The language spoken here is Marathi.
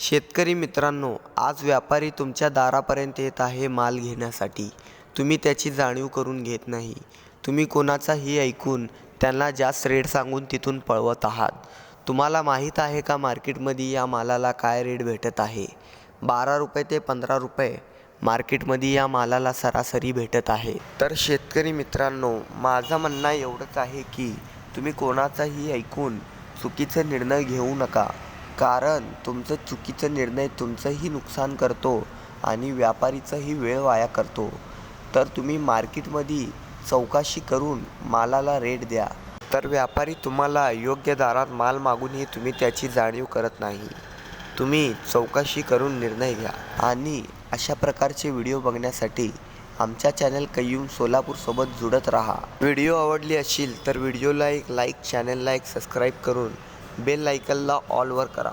शेतकरी मित्रांनो आज व्यापारी तुमच्या दारापर्यंत येत आहे माल घेण्यासाठी. तुम्ही त्याची जाणीव करून घेत नाही. तुम्ही कोणाचाही ऐकून त्यांना जास्त रेट सांगून तिथून पळवत आहात. तुम्हाला माहीत आहे का मार्केटमध्ये या मालाला काय रेट भेटत आहे? बारा रुपये ते पंधरा रुपये मार्केटमध्ये या मालाला सरासरी भेटत आहे. तर शेतकरी मित्रांनो माझं म्हणणं एवढंच आहे की तुम्ही कोणाचाही ऐकून चुकीचा निर्णय घेऊ नका. कारण तुमचं चुकीचं निर्णय तुमचंही नुकसान करतो आणि व्यापारीचाही वेळ वाया करतो. तर तुम्ही मार्केटमध्ये चौकशी करून मालाला रेट द्या. तर व्यापारी तुम्हाला योग्य दारात माल मागूनही तुम्ही त्याची जाणीव करत नाही. तुम्ही चौकशी करून निर्णय घ्या. आणि अशा प्रकारचे व्हिडिओ बघण्यासाठी आमच्या चॅनल कय्यूम सोलापूरसोबत जुडत राहा. व्हिडिओ आवडली असेल तर व्हिडिओला एक लाईक चॅनलला एक सबस्क्राईब करून बेल लायकनला ऑलवर करा.